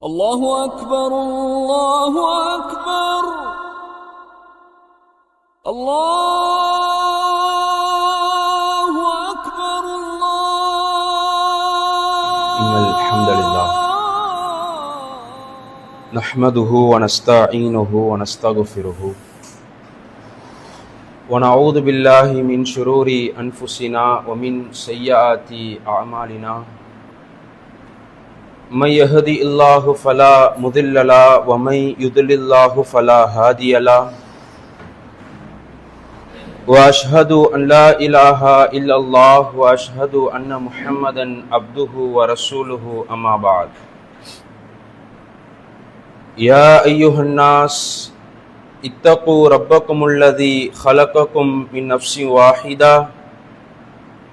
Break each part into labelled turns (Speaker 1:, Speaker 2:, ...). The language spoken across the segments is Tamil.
Speaker 1: الله أكبر الله أكبر. الله أكبر الله
Speaker 2: إن الحمد لله. نحمده ونستعينه ونستغفره. ونعوذ بالله من شرور أنفسنا ومن سيئات أعمالنا. من يهدي الله فلا مضل له ومن يضلل الله فلا هادي له واشهد ان لا اله الا الله واشهد ان محمدا عبده ورسوله اما بعد. يا ايها الناس اتقوا ربكم الذي خلقكم من نفس واحده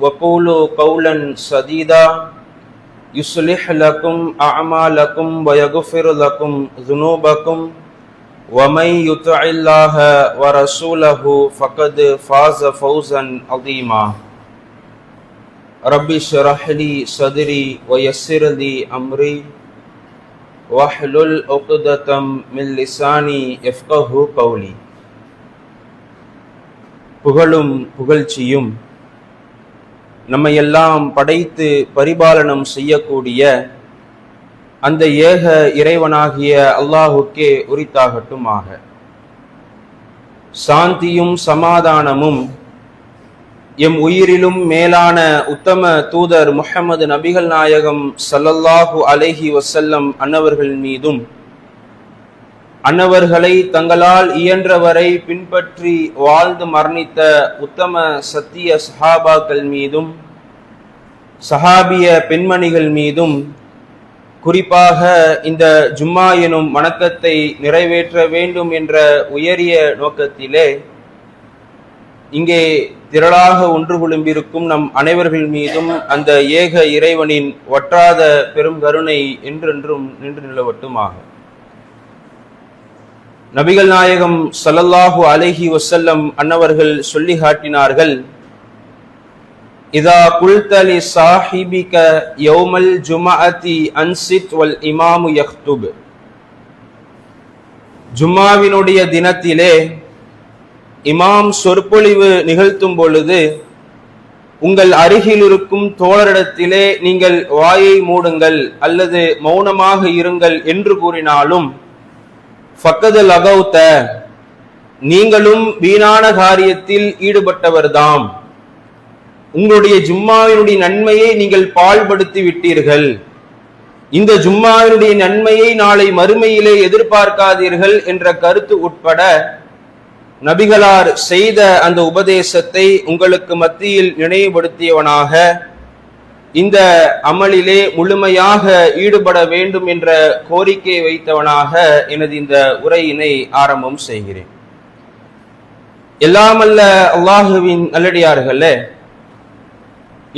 Speaker 2: وقولوا قولا سديدا يصلح لكم اعمالكم ويغفر لكم ذنوبكم ومن يطع الله ورسوله فقد فاز فوزا عظيما رب اشرح لي صدري ويسر لي امري واحلل عقدة من لساني يفقه قولي புகழும் புகழ்ச்சியும் நம்மையெல்லாம் படைத்து பரிபாலனம் செய்யக்கூடிய அந்த ஏக இறைவனாகிய அல்லாஹுக்கே உரித்தாகட்டுமாக. சாந்தியும் சமாதானமும் எம் உயிரிலும் மேலான உத்தம தூதர் முஹம்மது நபிகள் நாயகம் சல்லல்லாஹு அலைஹி வசல்லம் அன்னவர்கள் மீதும் அன்னவர்களை தங்களால் இயன்றவரை பின்பற்றி வாழ்ந்து மரணித்த உத்தம சத்திய சஹாபாக்கள் மீதும் சஹாபிய பெண்மணிகள் மீதும் குறிப்பாக இந்த ஜும்மா எனும் வணக்கத்தை நிறைவேற்ற வேண்டும் என்ற உயரிய நோக்கத்திலே இங்கே திரளாக ஒன்று குழும்பிருக்கும் நம் அனைவர்கள் மீதும் அந்த ஏக இறைவனின் வற்றாத பெரும் கருணை என்றென்றும் நின்று நிலவட்டுமாக. நபிகள் நாயகம் சல்லல்லாஹு அலஹி வசல்லம் அன்னவர்கள் சொல்லி காட்டினார்கள் இதா குல்தலி சாஹிபிக யௌமல் ஜுமாஅதி அன்சித் வல் இமாமு யஹ்துப் ஜும்மாவினுடைய தினத்திலே இமாம் சொற்பொழிவு நிகழ்த்தும் பொழுது உங்கள் அருகில் இருக்கும் தோழரிடத்திலே நீங்கள் வாயை மூடுங்கள் அல்லது மௌனமாக இருங்கள் என்று கூறினாலும் ஃபக்கது லகௌத்த நீங்களும் வீணான காரியத்தில் ஈடுபட்டவர்தாம். உங்களுடைய ஜும்மாவினுடைய நன்மையை நீங்கள் பால்படுத்தி விட்டீர்கள். இந்த ஜும்மாவினுடைய நன்மையை நாளை மறுமையிலே எதிர்பார்க்காதீர்கள் என்ற கருத்து உட்பட நபிகளார் செய்த அந்த உபதேசத்தை உங்களுக்கு மத்தியில் நினைவுபடுத்தியவனாக இந்த அமலிலே முழுமையாக ஈடுபட வேண்டும் என்ற கோரிக்கை வைத்தவனாக எனது இந்த உரையினை ஆரம்பம் செய்கிறேன். எல்லாமல்ல அல்லாஹுவின் நல்லடியார்களே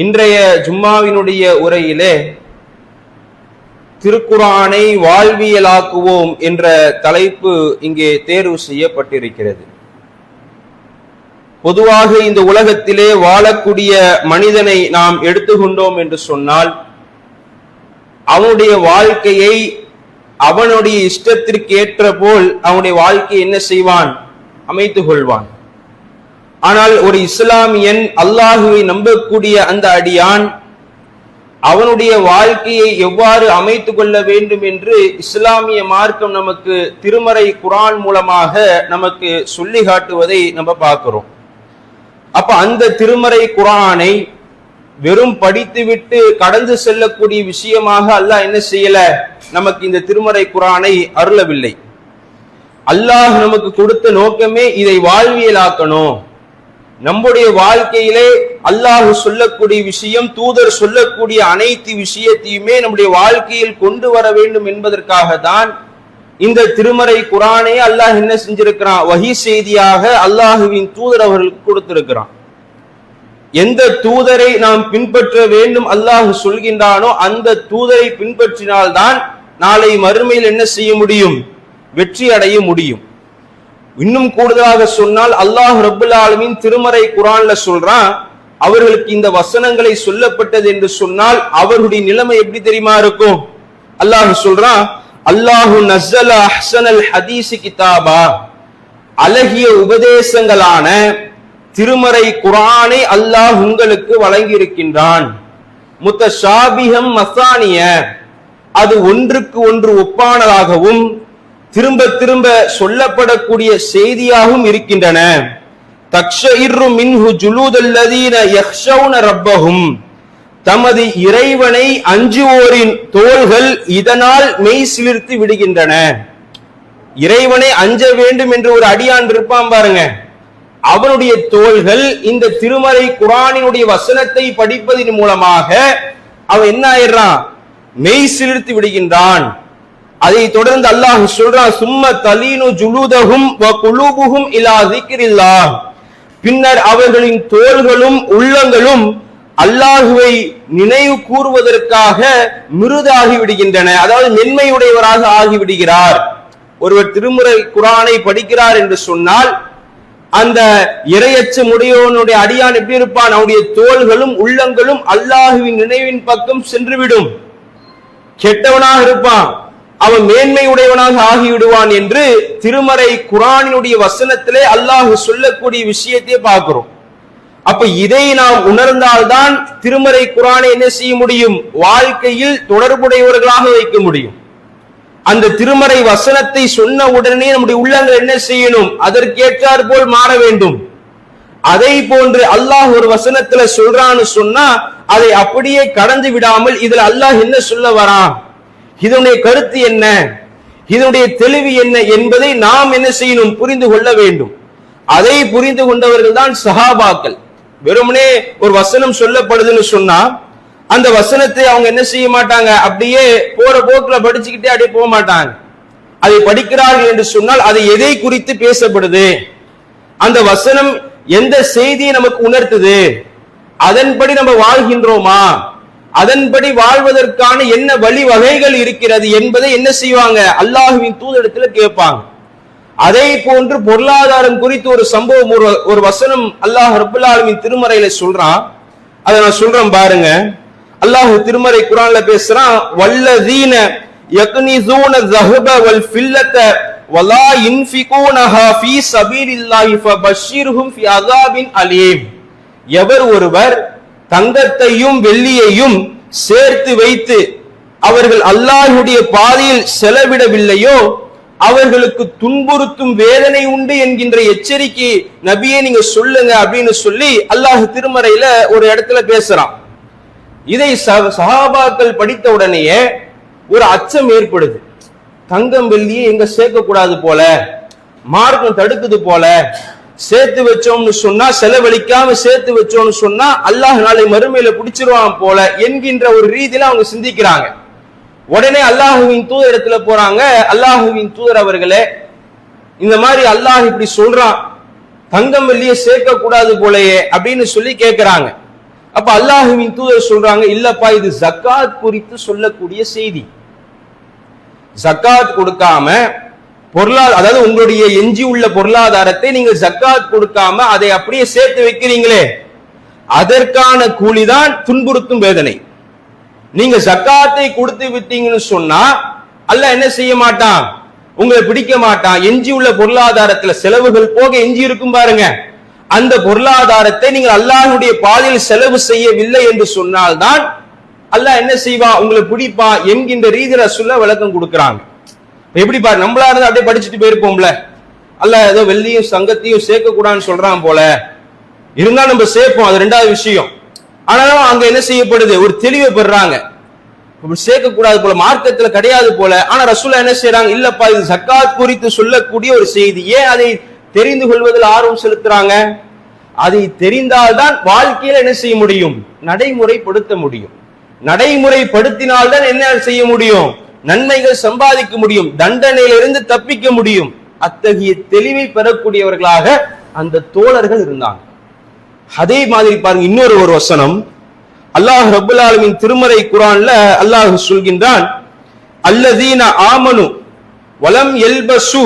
Speaker 2: இன்றைய ஜும்மாவினுடைய உரையிலே திருக்குரானை வாழ்வியலாக்குவோம் என்ற தலைப்பு இங்கே தேர்வு செய்யப்பட்டிருக்கிறது. பொதுவாக இந்த உலகத்திலே வாழக்கூடிய மனிதனை நாம் எடுத்துக்கொண்டோம் என்று சொன்னால் அவனுடைய வாழ்க்கையை அவனுடைய இஷ்டத்திற்கு ஏற்ற போல் அவனுடைய வாழ்க்கையை என்ன செய்வான்? அமைத்துக் கொள்வான். ஆனால் ஒரு இஸ்லாமியன் அல்லாஹுவை நம்பக்கூடிய அந்த அடியான் அவனுடைய வாழ்க்கையை எவ்வாறு அமைத்து கொள்ள வேண்டும் என்று இஸ்லாமிய மார்க்கம் நமக்கு திருமறை குரான் மூலமாக நமக்கு சொல்லி காட்டுவதை நம்ம பார்க்கிறோம். அப்ப அந்த திருமறை குரானை வெறும் படித்துவிட்டு கடந்து செல்லக்கூடிய விஷயமாக அல்லாஹ் என்ன செய்யல? நமக்கு இந்த திருமறை குரானை அருளவில்லை. அல்லாஹ் நமக்கு கொடுத்த நோக்கமே இதை வாழ்வியலாக்கணும். நம்முடைய வாழ்க்கையிலே அல்லாஹு சொல்லக்கூடிய விஷயம் தூதர் சொல்லக்கூடிய அனைத்து விஷயத்தையுமே நம்முடைய வாழ்க்கையில் கொண்டு வர வேண்டும் என்பதற்காக தான் இந்த திருமறை குரானே அல்லாஹ் என்ன செஞ்சிருக்கிறான்? வகி செய்தியாக அல்லாஹுவின் தூதர் அவர்களுக்கு கொடுத்திருக்கிறான். எந்த தூதரை நாம் பின்பற்ற வேண்டும் அல்லாஹு சொல்கின்றானோ அந்த தூதரை பின்பற்றினால்தான் நாளை மறுமையில் என்ன செய்ய முடியும்? வெற்றி அடைய முடியும். இன்னும் கூடுதலாக சொன்னால் அல்லாஹ் ரபுல் ஆலமின் திருமறை குரான்ல சொல்றான் அவர்களுக்கு இந்த வசனங்களை சொல்லப்பட்டது என்று சொன்னால் அவர்களுடைய நிலைமை எப்படி தெரியுமா இருக்கும்? அல்லாஹ் சொல்றான் அல்லாஹு நஸ்ஸல அஹ்சனல் ஹதீஸ் கிதாபா. அழகிய உபதேசங்களான திருமறை குரானை அல்லாஹ் உங்களுக்கு வழங்கி இருக்கின்றான் முத்தஷாபிகம் மசானிய அது ஒன்றுக்கு ஒன்று ஒப்பானதாகவும் திரும்ப திரும்ப சொல்லப்படக்கூடிய செய்தியாகவும் இருக்கின்றன. தக்ஷஇர்ரு மின்ஹு ஜுலூதல்லதீன யக்ஷௌன ரப்பஹும். தமது இறைவனை அஞ்சுவோரின் தோள்கள் இதனால் மெய் சிலிர்த்து விடுகின்றன. இறைவனை அஞ்ச வேண்டும் என்று ஒரு அடியான் இருப்பான் பாருங்க. அவனுடைய தோள்கள் இந்த திருமறை குரானினுடைய வசனத்தை படிப்பதன் மூலமாக அவன் என்ன ஆயிடுறான்? மெய் சிலிர்த்து விடுகின்றான். அதை தொடர்ந்து அல்லாஹ் சொல்றான் சும்ம தலீனு ஜுலூதகும் வ குலூபுகும் இலா திக்ரில்லாஹ் பின்னர் அவர்களின் தோள்களும் உள்ளங்களும் அல்லாஹுவை நினைவு கூறுவதற்காக மிருதாகி விடுகின்றன. அதாவது மென்மையுடையவராக ஆகிவிடுகிறார் ஒருவர் திருமுறை குரானை படிக்கிறார் என்று சொன்னால் அந்த இரையச்சமுடையவனுடைய அடியான் எப்படி இருப்பான்? அவனுடைய தோள்களும் உள்ளங்களும் அல்லாஹுவின் நினைவின் பக்கம் சென்றுவிடும். கெட்டவனாக இருப்பான். அவன் மேன்மை உடையவனாக ஆகிவிடுவான் என்று திருமறை குரானினுடைய வசனத்திலே அல்லாஹ் சொல்லக்கூடிய விஷயத்தை பார்க்கிறோம். அப்ப இதை நாம் உணர்ந்தால்தான் திருமறை குரானை என்ன செய்ய முடியும்? வாழ்க்கையில் தொடர்புடையவர்களாக வைக்க முடியும். அந்த திருமறை வசனத்தை சொன்ன உடனே நம்முடைய உள்ளங்கள் என்ன செய்யணும்? அதற்கேற்றார் போல் மாற வேண்டும். அதை போன்று அல்லாஹ் ஒரு வசனத்துல சொல்றான்னு சொன்னா அதை அப்படியே கடந்து விடாமல் இதுல அல்லாஹ் என்ன சொல்ல வரான்? இதனுடைய கருத்து என்ன? இதனுடைய தெளிவு என்ன என்பதை நாம் என்ன செய்யணும்? புரிந்து கொள்ள வேண்டும். அதை புரிந்து கொண்டவர்கள் தான் சஹாபாக்கள். வெறுமனே ஒரு வசனம் சொல்லப்படுதுன்னு சொன்னா அந்த வசனத்தை அவங்க என்ன செய்ய மாட்டாங்க? அப்படியே போற போக்குல படிச்சுக்கிட்டே அப்படியே போக மாட்டாங்க. அதை படிக்கிறார்கள் என்று சொன்னால் அது எதை குறித்து பேசப்படுது? அந்த வசனம் எந்த செய்தியை நமக்கு உணர்த்துது? அதன்படி நம்ம வாழ்கின்றோமா? அதன்படி வாழ்வதற்கான என்ன வழிவகைகள் இருக்கிறது என்பதை என்ன செய்வாங்க? அல்லாஹுவின் தூதரிடத்துல கேட்பாங்க. அதே போன்று பொருளாதாரம் குறித்து ஒரு சம்பவம் ஒரு ஒரு வசனம் அல்லாஹ் ரபுல்லாலுவின் திருமறையில சொல்றான். அதை நான் சொல்றேன் பாருங்க. அல்லாஹ் திருமறை குரான்ல பேசுறான் வல்லதீன யக்னிசூன ஜஹப வல் ஃபில்லத வலா இன்ஃபிகூனஹா ஃபீ சபீலில்லாஹி ஃபபஷிர்ஹும் ஃபீ அஸாபின் அலீம். எவர் ஒருவர் தங்கத்தையும் வெள்ளியையும் சேர்த்து வைத்து அவர்கள் அல்லாஹுடைய பாதையில் செலவிடவில்லையோ அவர்களுக்கு துன்புறுத்தும் வேதனை உண்டு என்கின்ற எச்சரிக்கை நபியை நீங்க சொல்லுங்க அப்படின்னு சொல்லி அல்லாஹ் திருமறையில ஒரு இடத்துல பேசுறான். இதை ச- சஹாபாக்கள் படித்த உடனேயே ஒரு அச்சம் ஏற்படுது. தங்கம் வெள்ளியை எங்க சேர்க்க கூடாது போல மார்க்கம் தடுக்குது போல சேர்த்து வச்சோம்னு சொன்னா செலவழிக்காம சேர்த்து வச்சோம்னு சொன்னா அல்லாஹ் நாளை மறுமையில பிடிச்சிருவான் போல என்கின்ற ஒரு ரீதியில அவங்க சிந்திக்கிறாங்க. உடனே அல்லாஹுவின் தூதர் இடத்துல போறாங்க. அல்லாஹுவின் தூதர் அவர்களே இந்த மாதிரி அல்லாஹ் இப்படி சொல்றான். தங்கம் வெள்ளியே சேர்க்க கூடாது போலயே அப்படின்னு சொல்லி கேட்கிறாங்க அப்ப அல்லாஹுவின் தூதர் சொல்றாங்க இல்லப்பா இது ஜக்காத் குறித்து சொல்லக்கூடிய செய்தி. ஜக்காத் கொடுக்காம பொருளாதார அதாவது உங்களுடைய எஞ்சி உள்ள பொருளாதாரத்தை நீங்க ஜக்காத் கொடுக்காம அதை அப்படியே சேர்த்து வைக்கிறீங்களே. அதற்கான கூலிதான் துன்புறுத்தும் வேதனை. நீங்க ஜக்காத்தை கொடுத்து விட்டீங்கன்னு சொன்னா அல்ல என்ன செய்ய மாட்டான்? உங்களை பிடிக்க மாட்டான். எஞ்சி உள்ள பொருளாதாரத்துல செலவுகள் போக எஞ்சி இருக்கும் பாருங்க. அந்த பொருளாதாரத்தை நீங்கள் அல்லாஹுடைய பாதையில் செலவு செய்யவில்லை என்று சொன்னால்தான் அல்லாஹ் என்ன செய்வான்? உங்களை பிடிப்பான் என்கின்ற ரீதியில சொல்ல விளக்கம் கொடுக்கிறாங்க. எப்படி பாரு நம்மளா இருந்து அப்படியே படிச்சுட்டு போயிருப்போம்ல. அல்ல ஏதோ வெள்ளியும் சங்கத்தையும் சேர்க்க கூடாதுன்னு சொல்றான் போல. இருந்தா நம்ம சேர்ப்போம் அது ரெண்டாவது விஷயம். ஆனாலும் அங்க என்ன செய்யப்படுது? ஒரு தெளிவை பெறாங்க. சேர்க்க கூடாது போல மார்க்கத்துல கிடையாது போல. ஆனா ரசூலா என்ன செய்யறாங்க இல்லப்பா இது சக்காத் குறித்து சொல்லக்கூடிய ஒரு செய்தி. ஏன் அதை தெரிந்து கொள்வதில் ஆர்வம் செலுத்துறாங்க? அதை தெரிந்தால்தான் வாழ்க்கையில என்ன செய்ய முடியும்? நடைமுறைப்படுத்த முடியும். நடைமுறைப்படுத்தினால்தான் என்ன செய்ய முடியும்? நன்மைகள் சம்பாதிக்க முடியும் தண்டனையிலிருந்து தப்பிக்க முடியும். அத்தகைய தெளிவை பெறக்கூடியவர்களாக அந்த தோழர்கள் இருந்தாங்க. அதே மாதிரி பாருங்க இன்னொரு ஒரு வசனம். அல்லாஹ் ரபுல் ஆலமின் திருமறை குரான்ல அல்லாஹ் சொல்கின்றான் அல்லதீன ஆமனு வலம் எல்பசு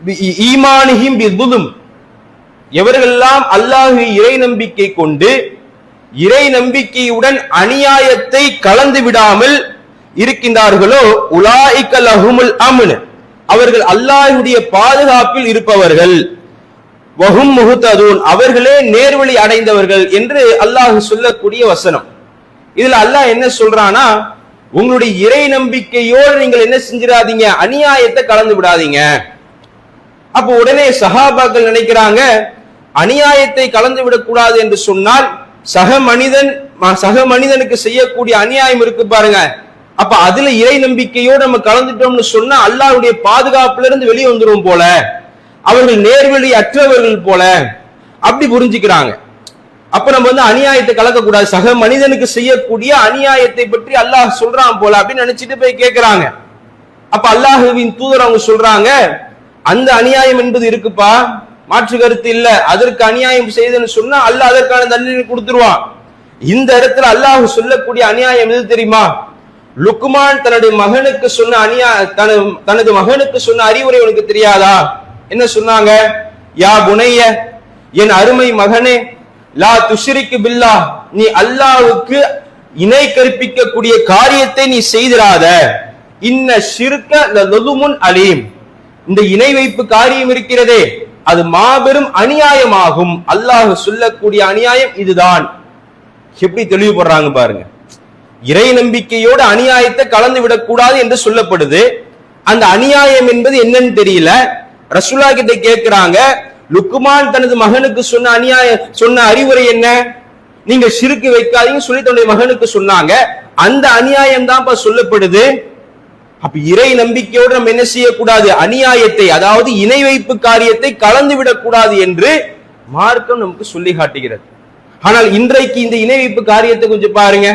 Speaker 2: பி- ஈமானிஹிம் பிதுலும் எவர்களெல்லாம் அல்லாஹு இறை நம்பிக்கை கொண்டு இறை நம்பிக்கையுடன் அநியாயத்தை கலந்து விடாமல் இருக்கின்றார்களோ? உலாய்க்கல் அஹ்முல் அமுனு. அவர்கள் அல்லாஹுடைய பாதுகாப்பில் இருப்பவர்கள். வஹும் முகுத்ததூன் அவர்களே நேர்வழி அடைந்தவர்கள் என்று அல்லாஹ் சொல்லக்கூடிய வசனம். இதுல அல்லாஹ் என்ன சொல்றானா உங்களுடைய இறை நம்பிக்கையோடு நீங்கள் என்ன செஞ்சிடாதீங்க அநியாயத்தை கலந்து விடாதீங்க. அப்போ உடனே சஹாபாக்கள் நினைக்கிறாங்க அநியாயத்தை கலந்து விடக்கூடாது என்று சொன்னால் சக மனிதன் சக மனிதனுக்கு செய்யக்கூடிய அநியாயம் இருக்கு பாருங்க. அப்ப அதுல இறை நம்பிக்கையோடு நம்ம கலந்துட்டோம்னு சொன்னா அல்லாவுடைய பாதுகாப்புல இருந்து வெளியே வந்துரும் போல அவர்கள் நேர்வழி அற்றவர்கள் போல அப்படி புரிஞ்சுக்கிறாங்க. அப்ப நம்ம வந்து அநியாயத்தை கலக்கக்கூடாது. சக மனிதனுக்கு செய்யக்கூடிய அநியாயத்தை பற்றி அல்லாஹ் சொல்றான் போல அப்படின்னு நினைச்சிட்டு போய் கேட்கிறாங்க அப்ப அல்லாஹுவின் தூதர் அவங்க சொல்றாங்க அந்த அநியாயம் என்பது இருக்குப்பா மாற்று கருத்து இல்ல. அதற்கு அநியாயம் செய்தன்னு சொன்னா அல்லாஹ் அதற்கான தண்டனை கொடுத்துருவான். இந்த இடத்துல அல்லாஹ் சொல்லக்கூடிய அநியாயம் எது தெரியுமா? லுக்குமான் தன்னுடைய மகனுக்கு சொன்ன அநியா தனது தனது மகனுக்கு சொன்ன அறிவுரை உனக்கு தெரியாதா? என்ன சொன்னாங்க? யா புனைய என் அருமை மகனே லா துஷ்ரிக்கு பில்லா நீ அல்லாவுக்கு இணை கற்பிக்கக்கூடிய காரியத்தை நீ செய்திராத. இன்ன சிறுக்க லதுமுன் அலீம். இந்த இணை வைப்பு காரியம் இருக்கிறதே. அது மாபெரும் அநியாயமாகும். அல்லாஹ் சொல்லக்கூடிய அநியாயம் இதுதான். எப்படி தெளிவுபடுறாங்க பாருங்க. இறை நம்பிக்கையோடு அநியாயத்தை கலந்து விடக்கூடாது என்று சொல்லப்படுது. அந்த அநியாயம் என்பது என்னன்னு தெரியல. ரசுல்லா கிட்ட கேட்கிறாங்க லுக்குமான் தனது மகனுக்கு சொன்ன அநியாய சொன்ன அறிவுரை என்ன? நீங்க சிறுக்கு வைக்காதீங்க சொல்லி தன்னுடைய மகனுக்கு சொன்னாங்க. அந்த அநியாயம் தான் சொல்லப்படுது. அப்ப இறை நம்பிக்கையோடு நம்ம என்ன செய்யக்கூடாது? அநியாயத்தை அதாவது இணை வைப்பு காரியத்தை கலந்து விடக்கூடாது என்று மார்க்கம் நமக்கு சொல்லி காட்டுகிறது. ஆனால் இன்றைக்கு இந்த இணை வைப்பு காரியத்தை கொஞ்சம் பாருங்க.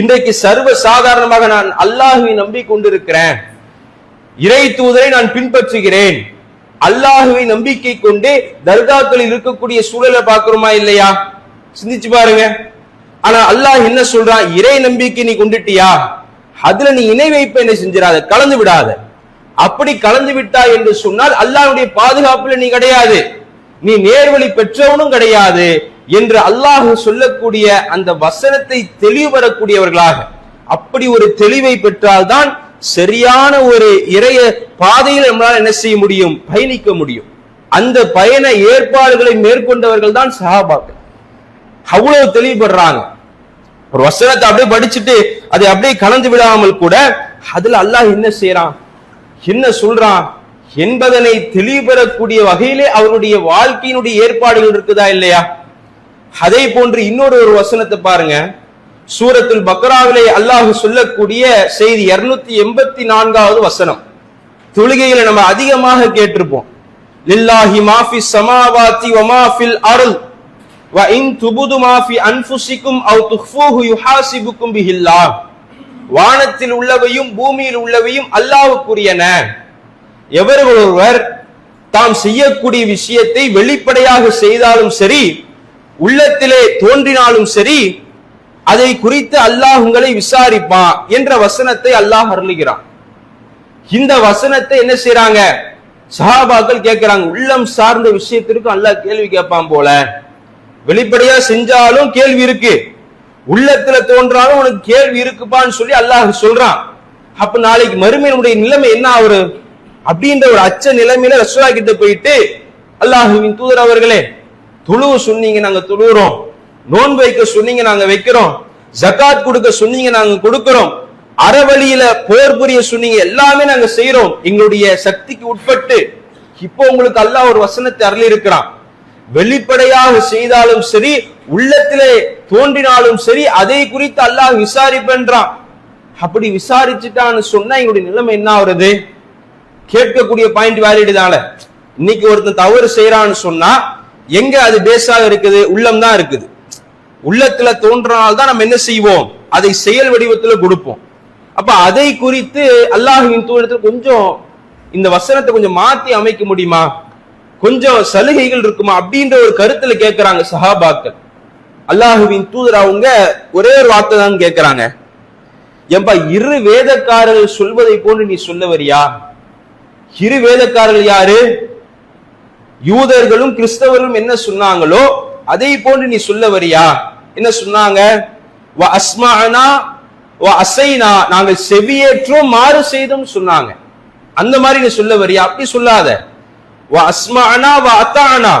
Speaker 2: இன்றைக்கு சர்வ சாதாரணமாக நான் அல்லாஹுவை நம்பி கொண்டிருக்கிறேன் இறை தூதரை நான் பின்பற்றுகிறேன். அல்லாஹுவை நம்பிக்கை கொண்டு தர்காக்களில் இருக்கக்கூடிய சூழலை பார்க்கிறோமா இல்லையா? சிந்திச்சு பாருங்க. ஆனா அல்லாஹ் என்ன சொல்றான்? இறை நம்பிக்கை நீ கொண்டுட்டியா? அதுல நீ இணை வைப்ப என்ன செஞ்சிடாத? கலந்து விடாத. அப்படி கலந்து விட்டாய் என்று சொன்னால் அல்லாஹுடைய பாதுகாப்புல நீ கிடையாது. நீ நேர்வழி பெற்றவனும் கிடையாது. என்று அல்லாஹ் சொல்லக்கூடிய அந்த வசனத்தை தெளிவரக்கூடியவர்களாக அப்படி ஒரு தெளிவை பெற்றால்தான் சரியான ஒரு இறைய பாதையில் நம்மளால என்ன செய்ய முடியும்? பயணிக்க முடியும். அந்த பயண ஏற்பாடுகளை மேற்கொண்டவர்கள் தான் சஹாபாக்கள். அவ்வளவு தெளிவுபடுறாங்க. ஒரு வசனத்தை அப்படியே படிச்சுட்டு அதை அப்படியே கலந்து விடாமல் கூட அதுல அல்லாஹ் என்ன செய்யறான் என்ன சொல்றான்? என்பதனை தெளிவுபெறக்கூடிய வகையிலே அவருடைய வாழ்க்கையினுடைய ஏற்பாடுகள் இருக்குதா இல்லையா? அதே போன்று இன்னொரு ஒரு வசனத்தை பாருங்க. சூரத்துல் பக்ராவிலே அல்லாஹ் சொல்லக்கூடிய செய்தி இருநூத்தி எண்பத்தி நான்காவது வசனம். தொழுகையில நம்ம அதிகமாக கேட்டிருப்போம். லில்லாஹி மாஃபி சமாவாத்தி வமாஃபில் அருள் வ இன் துபுது மாஃபி அன்ஃபுசிக்கும் அவ் துஃபூஹு யுஹாசிபுக்கும் பிஹில்லாஹ். வானத்தில் உள்ளவையும் பூமியில் உள்ளவையும் அல்லாஹுக்குரியன. எவர்கள் ஒருவர் தாம் செய்யக்கூடிய விஷயத்தை வெளிப்படையாக செய்தாலும் சரி உள்ளத்திலே தோன்றினாலும் சரி அதை குறித்து அல்லாஹ் உங்களை விசாரிப்பான் என்ற வசனத்தை அல்லாஹ் அருளுகிறான். இந்த வசனத்தை என்ன செய்யறாங்க சஹாபாக்கள் கேட்கிறாங்க உள்ளம் சார்ந்த விஷயத்திற்கும் அல்லாஹ் கேள்வி கேட்பான் போல. வெளிப்படையா செஞ்சாலும் கேள்வி இருக்கு. உள்ளத்துல தோன்றாலும் உனக்கு கேள்வி இருக்குப்பான்னு சொல்லி அல்லாஹ் சொல்றான். அப்ப நாளைக்கு மறுமையினுடைய நிலைமை என்ன ஆகுது அப்படின்ற ஒரு அச்ச நிலைமையில ரசூலா கிட்ட போயிட்டு அல்லாஹுவின் தூதர் அவர்களே துழுவ சொன்னீங்க நாங்க துழுவுறோம் நோன்பு வைக்க சொன்னீங்க நாங்க வைக்கிறோம். ஜகாத் கொடுக்க சொன்னீங்க நாங்க கொடுக்கிறோம். அறவழியில போர் புரிய சொன்னீங்க எல்லாமே நாங்க செய்யறோம் எங்களுடைய சக்திக்கு உட்பட்டு. இப்போ உங்களுக்கு அல்லாஹ் ஒரு வசனத்தை அருளி இருக்கிறான் வெளிப்படையாக செய்தாலும் சரி உள்ளத்திலே தோன்றினாலும் சரி அதை குறித்து அல்லாஹ் விசாரிப்பேன்றான். அப்படி விசாரிச்சுட்டான்னு சொன்னா எங்களுடைய நிலைமை என்ன ஆகுறது? கேட்கக்கூடிய பாயிண்ட் வேலிடுதான இன்னைக்கு ஒருத்தன் தவறு செய்யறான்னு சொன்னா எங்க அது பேஸாக இருக்குது? உள்ளம் தான் இருக்குது. உள்ளத்துல தோன்றனால் தான் நம்ம என்ன செய்வோம்? அதை செயல் வடிவத்துல கொடுப்போம். அப்ப அதை குறித்து அல்லாஹுவின் தூரத்தில் கொஞ்சம் இந்த வசனத்தை கொஞ்சம் மாத்தி அமைக்க முடியுமா? கொஞ்சம் சலுகைகள் இருக்குமா? அப்படின்ற ஒரு கருத்துல கேட்கிறாங்க சஹாபாக்கள். அல்லாஹுவின் தூதர் அவங்க ஒரே ஒரு வார்த்தை தான் கேட்கிறாங்க ஏம்பா இரு வேதக்காரர்கள் சொல்வதை போன்று நீ சொல்ல வரியா? இரு வேதக்காரர்கள் யாரு? யூதர்களும் கிறிஸ்தவர்களும் என்ன சொன்னாங்களோ அதை போன்று நீ சொல்ல வரியா? என்ன சொன்னாங்க? அஸ்மானா அசைனா. நாங்கள் செவியேற்றோம் மாறு செய்தோம் சொன்னாங்க. அந்த மாதிரி நீ சொல்ல வரியா? அப்படி சொல்லாத. வ அஸ்மானா வ அத்தானா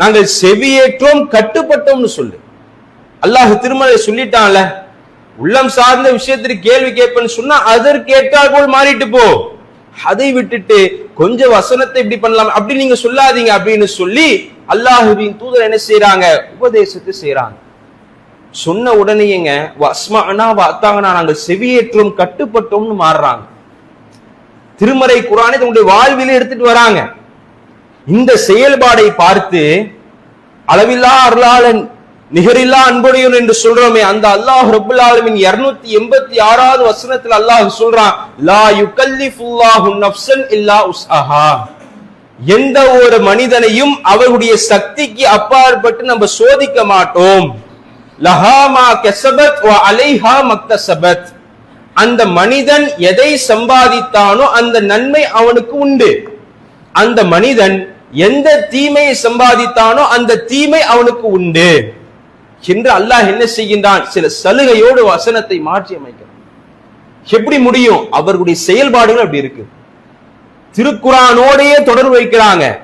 Speaker 2: நாங்கள் செவியேற்றோம் கட்டுப்பட்டோம்னு சொல்லு. அல்லாஹ் திருமலை சொல்லிட்டான்ல உள்ளம் சார்ந்த விஷயத்திற்கு கேள்வி கேட்பேன்னு சொன்னா அதற்கு ஏற்றால் போல் மாறிட்டு போ. அதை விட்டுட்டு கொஞ்சம் வசனத்தை இப்படி பண்ணலாம் அப்படி நீங்க சொல்லாதீங்க அப்படின்னு சொல்லி அல்லாஹுவின் தூதர் என்ன செய்யறாங்க உபதேசத்தை செய்யறாங்க சொன்ன உடனேங்க வஸ்மானா வாத்தாங்கனா நாங்கள் செவியேற்றோம் கட்டுப்பட்டோம்னு மாறுறாங்க. திருமறை குரானை தன்னுடைய வாழ்விலே எடுத்துட்டு வராங்க. இந்த செயல்பாடை பார்த்து அளவில்லா அருளாளன் நிகரில்லா அன்புடையவன் என்று சொல்றோமே அந்த அல்லாஹ் ரபுல் ஆலமின் இருநூத்தி எண்பத்தி ஆறாவது வசனத்தில் அல்லாஹ் சொல்றான் லா யுகல்லிஃபுல்லாஹு நப்சன் இல்லா உஸ்ஹா எந்த ஒரு மனிதனையும் அவருடைய சக்திக்கு அப்பாற்பட்டு நம்ம சோதிக்க மாட்டோம். லஹாமா கெசபத் வ அலைஹா மக்தசபத். அந்த மனிதன் எதை சம்பாதித்தானோ அந்த நன்மை அவனுக்கு உண்டு. அந்த மனிதன் எந்த தீமையை சம்பாதித்தானோ அந்த தீமை அவனுக்கு உண்டு. என்று அல்லாஹ் என்ன செய்கின்றான்? சில சலுகையோடு வசனத்தை மாற்றி அமைக்கிறான். எப்படி முடியும்? அவர்களுடைய செயல்பாடுகள் அப்படி இருக்கு. திருக்குறானோடையே தொடர்பு வைக்கிறாங்க.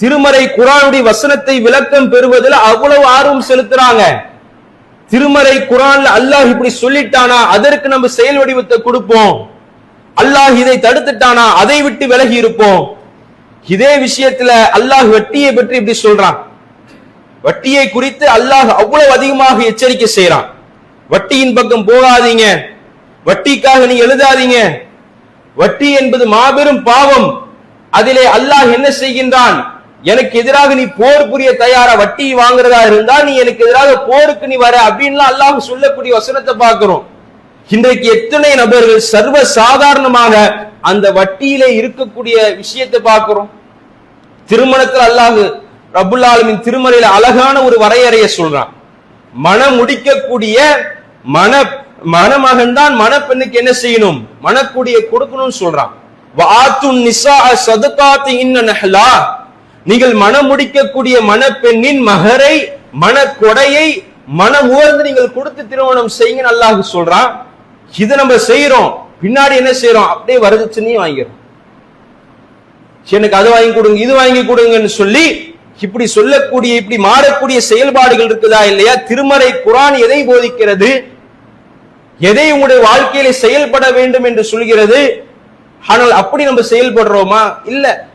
Speaker 2: திருமறை குரானுடைய வசனத்தை விளக்கம் பெறுவதில் அவ்வளவு ஆர்வம் செலுத்துறாங்க. திருமறை குரான்ல அல்லாஹ் இப்படி சொல்லிட்டானா? அதற்கு நம்ம செயல் வடிவத்தை கொடுப்போம். அல்லாஹ் இதை தடுத்துட்டானா? அதை விட்டு விலகி இருப்போம். இதே விஷயத்துல அல்லாஹ் வெட்டியை பற்றி இப்படி சொல்றான். வட்டியை குறித்து அல்லாஹ் அவ்வளவு அதிகமாக எச்சரிக்கை செய்யறான் வட்டியின் பக்கம் போகாதீங்க. வட்டிக்காக நீ எழுதாதீங்க. வட்டி என்பது மாபெரும் பாவம். அதிலே அல்லாஹ் என்ன செய்கின்றான்? எனக்கு எதிராக நீ போர் புரிய தயாரா? வட்டி வாங்குறதா இருந்தா நீ எனக்கு எதிராக போருக்கு நீ வர அப்படின்லாம் அல்லாஹ் சொல்லக்கூடிய வசனத்தை பார்க்கிறோம். இன்றைக்கு எத்தனை நபர்கள் சர்வ சாதாரணமாக அந்த வட்டியிலே இருக்கக்கூடிய விஷயத்தை பார்க்கிறோம். திருமணத்தில் அல்லாஹ் ரபுல் ஆலமின் திருமறையில அழகான ஒரு வரையறையை சொல்றான். மனம் முடிக்கக்கூடிய மன மணமகன் தான் மணப்பெண்ணுக்கு என்ன செய்யணும்? மணக்கூடிய கொடுக்கணும்னு சொல்றான். நீங்கள் மனம் முடிக்கக்கூடிய மணப்பெண்ணின் மகரை மனக்கொடையை மனம் உயர்ந்து நீங்கள் கொடுத்து திருமணம் செய்யுங்க அல்லாஹ் சொல்றான். இது நம்ம செய்யறோம் பின்னாடி என்ன செய்யறோம் அப்படியே வரதட்சணையும் வாங்கிறோம் எனக்கு அது வாங்கி கொடுங்க இது வாங்கி கொடுங்கன்னு சொல்லி இப்படி சொல்லக்கூடிய இப்படி மாறக்கூடிய செயல்பாடுகள் இருக்குதா இல்லையா? திருமறை குரான் எதை போதிக்கிறது? எதை உங்களுடைய வாழ்க்கையில செயல்பட வேண்டும் என்று சொல்கிறது? ஆனால் அப்படி நம்ம செயல்படுறோமா? இல்ல.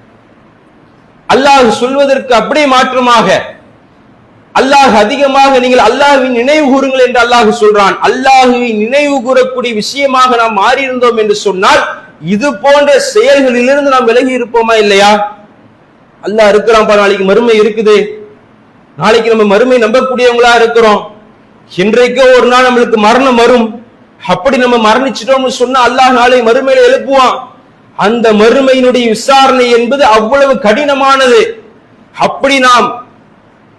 Speaker 2: அல்லாஹ் சொல்வதற்கு அப்படியே மாற்றமாக. அல்லாஹ் அதிகமாக நீங்கள் அல்லாஹுவின் நினைவு கூறுங்கள் என்று அல்லாஹ் சொல்றான். அல்லாஹுவின் நினைவு கூறக்கூடிய விஷயமாக நாம் மாறியிருந்தோம் என்று சொன்னால் இது போன்ற செயல்களிலிருந்து நாம் விலகி இருப்போமா இல்லையா? அல்லாஹ் இருக்கிறான் பாரு நாளைக்கு மறுமை இருக்குது. நாளைக்கு நம்ம மறுமை நம்பக்கூடியவங்களா இருக்கிறோம். இன்றைக்கோ ஒரு நாள் நம்மளுக்கு மரணம் வரும். அப்படி நம்ம மரணிச்சிட்டோம்னு சொன்னா அல்லாஹ் நாளை மறுமையில எழுப்புவான். அந்த மறுமையினுடைய விசாரணை என்பது அவ்வளவு கடினமானது. அப்படி நாம்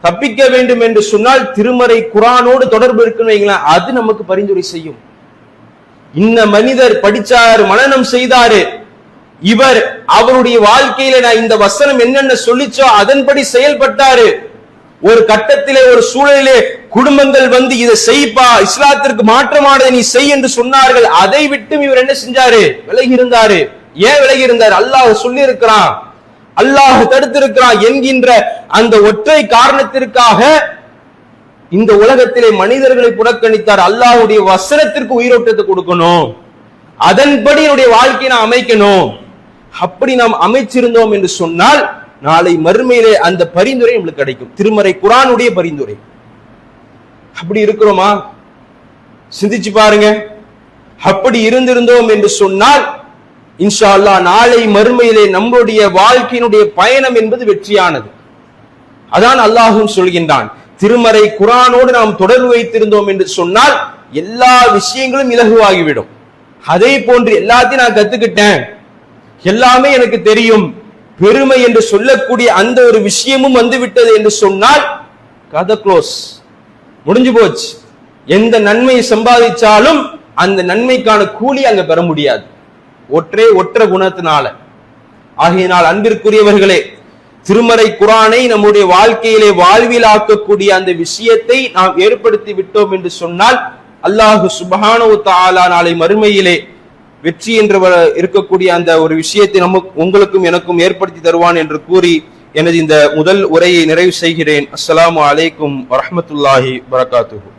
Speaker 2: தப்பிக்க வேண்டும் என்று சொன்னால் திருமறை குரானோடு தொடர்பு இருக்குன்னு அது நமக்கு பரிந்துரை செய்யும். இன்ன மனிதர் படிச்சாரு மனநம் செய்தாரு. இவர் அவருடைய வாழ்க்கையில நான் இந்த வசனம் என்னென்ன சொல்லிச்சோ அதன்படி செயல்பட்டாரு. ஒரு கட்டத்திலே ஒரு சூழலிலே குடும்பங்கள் வந்து இதை செய்ப்பா இஸ்லாத்திற்கு மாற்றமானதை நீ செய் என்று சொன்னார்கள். அதை விட்டும் இவர் என்ன செஞ்சாரு? விலகி இருந்தாரு ஏன் விலகி இருந்தார் அல்லாஹ் சொல்லி இருக்கிறான் அல்லாஹ் தடுத்திருக்கிறான் என்கின்ற அந்த ஒற்றை காரணத்திற்காக இந்த உலகத்திலே மனிதர்களை புறக்கணித்தார். அல்லாஹ்வுடைய வசனத்திற்கு உயிரோட்டத்தை கொடுக்கணும். அதன்படி என்னுடைய வாழ்க்கையை நான் அமைக்கணும். அப்படி நாம் அமைச்சிருந்தோம் என்று சொன்னால் நாளை மறுமையிலே அந்த பரிந்துரை நம்மளுக்கு கிடைக்கும். திருமறை குரானுடைய பரிந்துரை. அப்படி இருக்கிறோமா? சிந்திச்சு பாருங்க. அப்படி இருந்திருந்தோம் என்று சொன்னால் இன்ஷா அல்லாஹ் நாளை மறுமையிலே நம்முடைய வாழ்க்கையினுடைய பயணம் என்பது வெற்றியானது. அதான் அல்லாஹும் சொல்கின்றான். திருமறை குரானோடு நாம் தொடர்பு வைத்திருந்தோம் என்று சொன்னால் எல்லா விஷயங்களும் இலகுவாகிவிடும். அதே போன்று எல்லாத்தையும் நான் கத்துக்கிட்டேன். எல்லாமே எனக்கு தெரியும். பெருமை என்று சொல்லக்கூடிய அந்த ஒரு விஷயமும் வந்துவிட்டது என்று சொன்னால் கதை க்ளோஸ் முடிஞ்சு போச்சு. எந்த நன்மையை சம்பாதிச்சாலும் அந்த நன்மைக்கான கூலி அங்க பெற முடியாது. ஒற்றே ஒற்ற குணத்தினால. ஆகையினால் அன்பிற்குரியவர்களே திருமறை குரானை நம்முடைய வாழ்க்கையிலே வாழ்வில் ஆக்கக்கூடிய அந்த விஷயத்தை நாம் ஏற்படுத்தி விட்டோம் என்று சொன்னால் அல்லாஹு சுபஹானவு தாலா நாளை மறுமையிலே வெற்றி என்று வ- இருக்கக்கூடிய அந்த ஒரு விஷயத்தை நமக்கு உங்களுக்கும் எனக்கும் ஏற்படுத்தி தருவான் என்று கூறி எனது இந்த முதல் உரையை நிறைவு செய்கிறேன். அஸ்லாம் அலைக்கும் வரமத்துல்லாஹி வரகாத்து